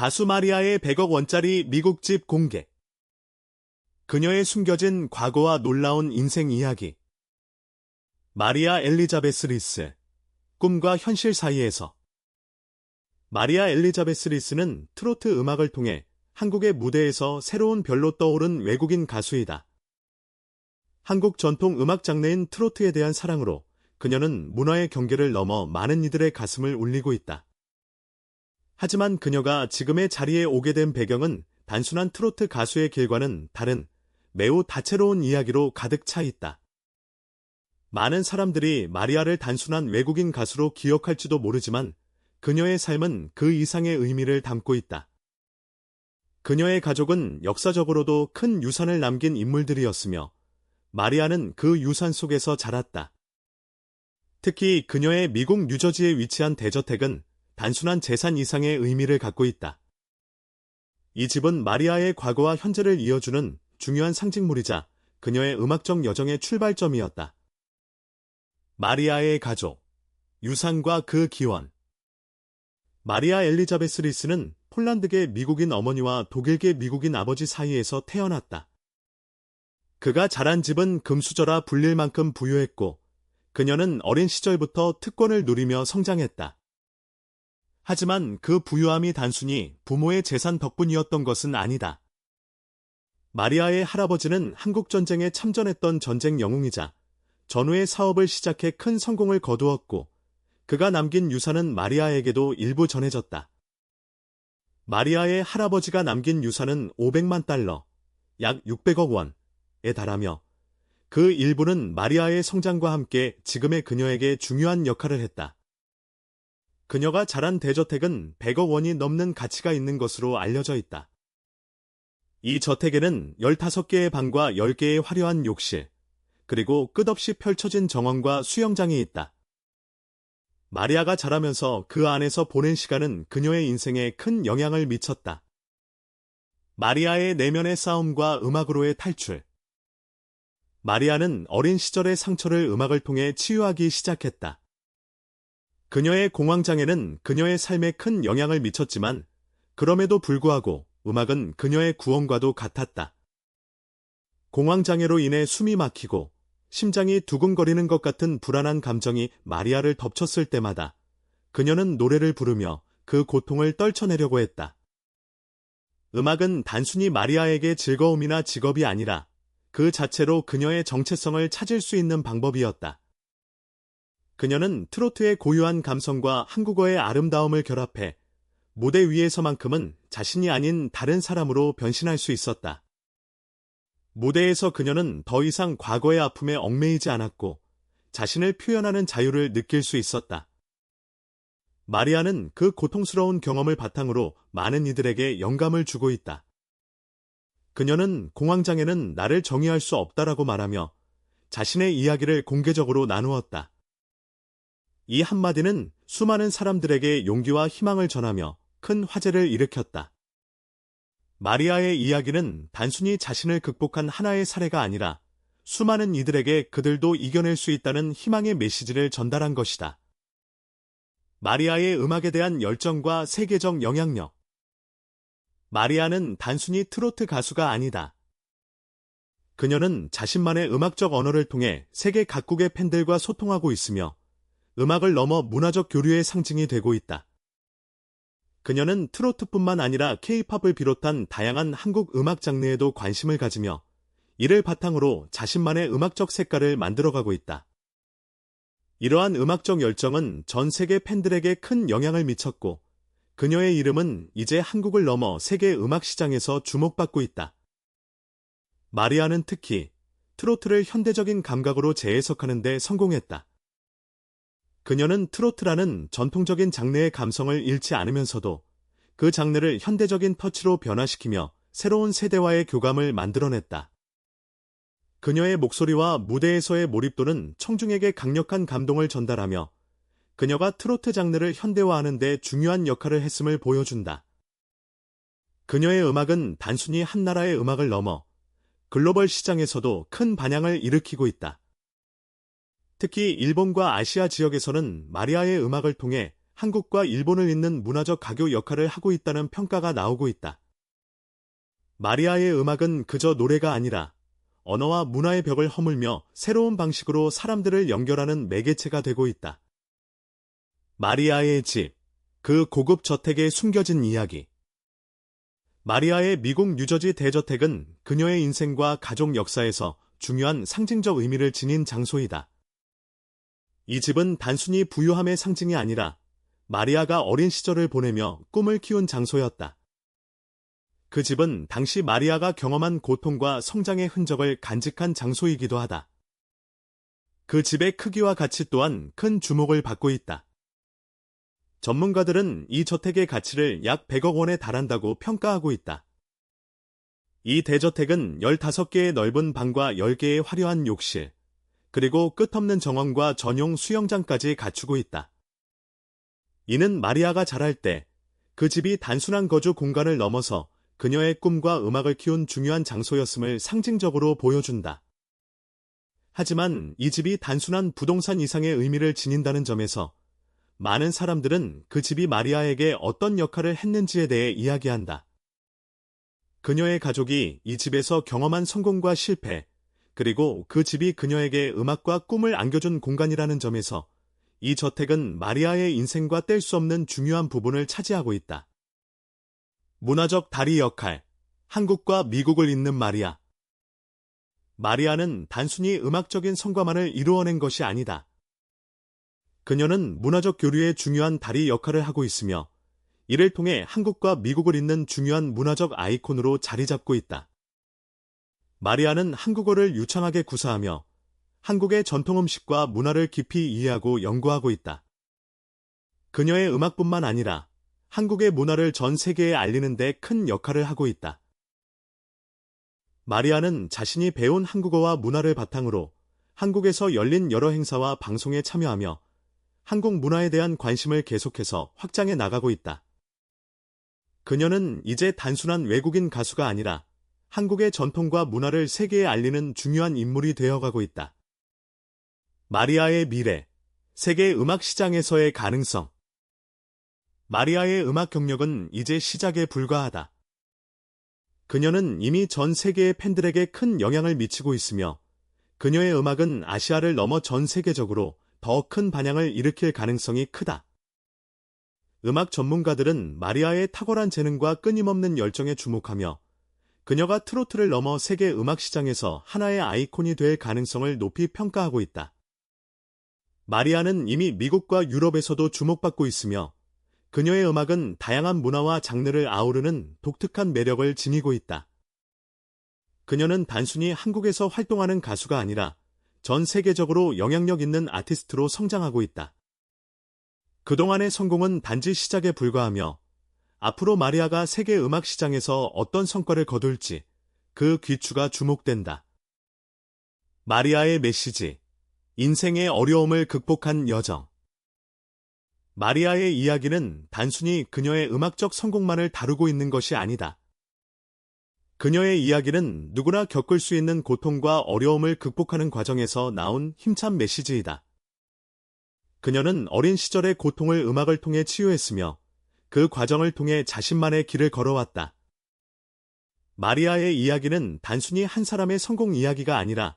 가수 마리아의 100억 원짜리 미국 집 공개. 그녀의 숨겨진 과거와 놀라운 인생 이야기. 마리아 엘리자베스 리스. 꿈과 현실 사이에서. 마리아 엘리자베스 리스는 트로트 음악을 통해 한국의 무대에서 새로운 별로 떠오른 외국인 가수이다. 한국 전통 음악 장르인 트로트에 대한 사랑으로 그녀는 문화의 경계를 넘어 많은 이들의 가슴을 울리고 있다. 하지만 그녀가 지금의 자리에 오게 된 배경은 단순한 트로트 가수의 길과는 다른 매우 다채로운 이야기로 가득 차 있다. 많은 사람들이 마리아를 단순한 외국인 가수로 기억할지도 모르지만 그녀의 삶은 그 이상의 의미를 담고 있다. 그녀의 가족은 역사적으로도 큰 유산을 남긴 인물들이었으며 마리아는 그 유산 속에서 자랐다. 특히 그녀의 미국 뉴저지에 위치한 대저택은 단순한 재산 이상의 의미를 갖고 있다. 이 집은 마리아의 과거와 현재를 이어주는 중요한 상징물이자 그녀의 음악적 여정의 출발점이었다. 마리아의 가족, 유산과 그 기원. 마리아 엘리자베스 리스는 폴란드계 미국인 어머니와 독일계 미국인 아버지 사이에서 태어났다. 그가 자란 집은 금수저라 불릴 만큼 부유했고 그녀는 어린 시절부터 특권을 누리며 성장했다. 하지만 그 부유함이 단순히 부모의 재산 덕분이었던 것은 아니다. 마리아의 할아버지는 한국전쟁에 참전했던 전쟁 영웅이자 전후의 사업을 시작해 큰 성공을 거두었고 그가 남긴 유산은 마리아에게도 일부 전해졌다. 마리아의 할아버지가 남긴 유산은 500만 달러, 약 600억 원에 달하며 그 일부는 마리아의 성장과 함께 지금의 그녀에게 중요한 역할을 했다. 그녀가 자란 대저택은 100억 원이 넘는 가치가 있는 것으로 알려져 있다. 이 저택에는 15개의 방과 10개의 화려한 욕실, 그리고 끝없이 펼쳐진 정원과 수영장이 있다. 마리아가 자라면서 그 안에서 보낸 시간은 그녀의 인생에 큰 영향을 미쳤다. 마리아의 내면의 싸움과 음악으로의 탈출. 마리아는 어린 시절의 상처를 음악을 통해 치유하기 시작했다. 그녀의 공황장애는 그녀의 삶에 큰 영향을 미쳤지만 그럼에도 불구하고 음악은 그녀의 구원과도 같았다. 공황장애로 인해 숨이 막히고 심장이 두근거리는 것 같은 불안한 감정이 마리아를 덮쳤을 때마다 그녀는 노래를 부르며 그 고통을 떨쳐내려고 했다. 음악은 단순히 마리아에게 즐거움이나 직업이 아니라 그 자체로 그녀의 정체성을 찾을 수 있는 방법이었다. 그녀는 트로트의 고유한 감성과 한국어의 아름다움을 결합해 무대 위에서만큼은 자신이 아닌 다른 사람으로 변신할 수 있었다. 무대에서 그녀는 더 이상 과거의 아픔에 얽매이지 않았고 자신을 표현하는 자유를 느낄 수 있었다. 마리아는 그 고통스러운 경험을 바탕으로 많은 이들에게 영감을 주고 있다. 그녀는 공황장애는 나를 정의할 수 없다라고 말하며 자신의 이야기를 공개적으로 나누었다. 이 한마디는 수많은 사람들에게 용기와 희망을 전하며 큰 화제를 일으켰다. 마리아의 이야기는 단순히 자신을 극복한 하나의 사례가 아니라 수많은 이들에게 그들도 이겨낼 수 있다는 희망의 메시지를 전달한 것이다. 마리아의 음악에 대한 열정과 세계적 영향력. 마리아는 단순히 트로트 가수가 아니다. 그녀는 자신만의 음악적 언어를 통해 세계 각국의 팬들과 소통하고 있으며 음악을 넘어 문화적 교류의 상징이 되고 있다. 그녀는 트로트뿐만 아니라 케이팝을 비롯한 다양한 한국 음악 장르에도 관심을 가지며 이를 바탕으로 자신만의 음악적 색깔을 만들어가고 있다. 이러한 음악적 열정은 전 세계 팬들에게 큰 영향을 미쳤고 그녀의 이름은 이제 한국을 넘어 세계 음악 시장에서 주목받고 있다. 마리아는 특히 트로트를 현대적인 감각으로 재해석하는 데 성공했다. 그녀는 트로트라는 전통적인 장르의 감성을 잃지 않으면서도 그 장르를 현대적인 터치로 변화시키며 새로운 세대와의 교감을 만들어냈다. 그녀의 목소리와 무대에서의 몰입도는 청중에게 강력한 감동을 전달하며 그녀가 트로트 장르를 현대화하는 데 중요한 역할을 했음을 보여준다. 그녀의 음악은 단순히 한 나라의 음악을 넘어 글로벌 시장에서도 큰 반향을 일으키고 있다. 특히 일본과 아시아 지역에서는 마리아의 음악을 통해 한국과 일본을 잇는 문화적 가교 역할을 하고 있다는 평가가 나오고 있다. 마리아의 음악은 그저 노래가 아니라 언어와 문화의 벽을 허물며 새로운 방식으로 사람들을 연결하는 매개체가 되고 있다. 마리아의 집, 그 고급 저택에 숨겨진 이야기. 마리아의 미국 뉴저지 대저택은 그녀의 인생과 가족 역사에서 중요한 상징적 의미를 지닌 장소이다. 이 집은 단순히 부유함의 상징이 아니라 마리아가 어린 시절을 보내며 꿈을 키운 장소였다. 그 집은 당시 마리아가 경험한 고통과 성장의 흔적을 간직한 장소이기도 하다. 그 집의 크기와 가치 또한 큰 주목을 받고 있다. 전문가들은 이 저택의 가치를 약 100억 원에 달한다고 평가하고 있다. 이 대저택은 15개의 넓은 방과 10개의 화려한 욕실, 그리고 끝없는 정원과 전용 수영장까지 갖추고 있다. 이는 마리아가 자랄 때 그 집이 단순한 거주 공간을 넘어서 그녀의 꿈과 음악을 키운 중요한 장소였음을 상징적으로 보여준다. 하지만 이 집이 단순한 부동산 이상의 의미를 지닌다는 점에서 많은 사람들은 그 집이 마리아에게 어떤 역할을 했는지에 대해 이야기한다. 그녀의 가족이 이 집에서 경험한 성공과 실패, 그리고 그 집이 그녀에게 음악과 꿈을 안겨준 공간이라는 점에서 이 저택은 마리아의 인생과 뗄 수 없는 중요한 부분을 차지하고 있다. 문화적 다리 역할, 한국과 미국을 잇는 마리아. 마리아는 단순히 음악적인 성과만을 이루어낸 것이 아니다. 그녀는 문화적 교류의 중요한 다리 역할을 하고 있으며 이를 통해 한국과 미국을 잇는 중요한 문화적 아이콘으로 자리 잡고 있다. 마리아는 한국어를 유창하게 구사하며 한국의 전통 음식과 문화를 깊이 이해하고 연구하고 있다. 그녀의 음악뿐만 아니라 한국의 문화를 전 세계에 알리는 데 큰 역할을 하고 있다. 마리아는 자신이 배운 한국어와 문화를 바탕으로 한국에서 열린 여러 행사와 방송에 참여하며 한국 문화에 대한 관심을 계속해서 확장해 나가고 있다. 그녀는 이제 단순한 외국인 가수가 아니라 한국의 전통과 문화를 세계에 알리는 중요한 인물이 되어가고 있다. 마리아의 미래, 세계 음악 시장에서의 가능성. 마리아의 음악 경력은 이제 시작에 불과하다. 그녀는 이미 전 세계의 팬들에게 큰 영향을 미치고 있으며 그녀의 음악은 아시아를 넘어 전 세계적으로 더 큰 반향을 일으킬 가능성이 크다. 음악 전문가들은 마리아의 탁월한 재능과 끊임없는 열정에 주목하며 그녀가 트로트를 넘어 세계 음악 시장에서 하나의 아이콘이 될 가능성을 높이 평가하고 있다. 마리아는 이미 미국과 유럽에서도 주목받고 있으며 그녀의 음악은 다양한 문화와 장르를 아우르는 독특한 매력을 지니고 있다. 그녀는 단순히 한국에서 활동하는 가수가 아니라 전 세계적으로 영향력 있는 아티스트로 성장하고 있다. 그동안의 성공은 단지 시작에 불과하며 앞으로 마리아가 세계 음악 시장에서 어떤 성과를 거둘지 그 귀추가 주목된다. 마리아의 메시지, 인생의 어려움을 극복한 여정. 마리아의 이야기는 단순히 그녀의 음악적 성공만을 다루고 있는 것이 아니다. 그녀의 이야기는 누구나 겪을 수 있는 고통과 어려움을 극복하는 과정에서 나온 힘찬 메시지이다. 그녀는 어린 시절의 고통을 음악을 통해 치유했으며 그 과정을 통해 자신만의 길을 걸어왔다. 마리아의 이야기는 단순히 한 사람의 성공 이야기가 아니라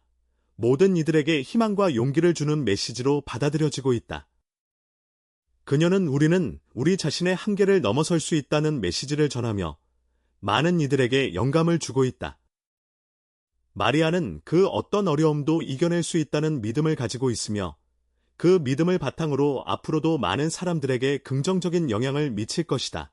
모든 이들에게 희망과 용기를 주는 메시지로 받아들여지고 있다. 그녀는 우리는 우리 자신의 한계를 넘어설 수 있다는 메시지를 전하며 많은 이들에게 영감을 주고 있다. 마리아는 그 어떤 어려움도 이겨낼 수 있다는 믿음을 가지고 있으며 그 믿음을 바탕으로 앞으로도 많은 사람들에게 긍정적인 영향을 미칠 것이다.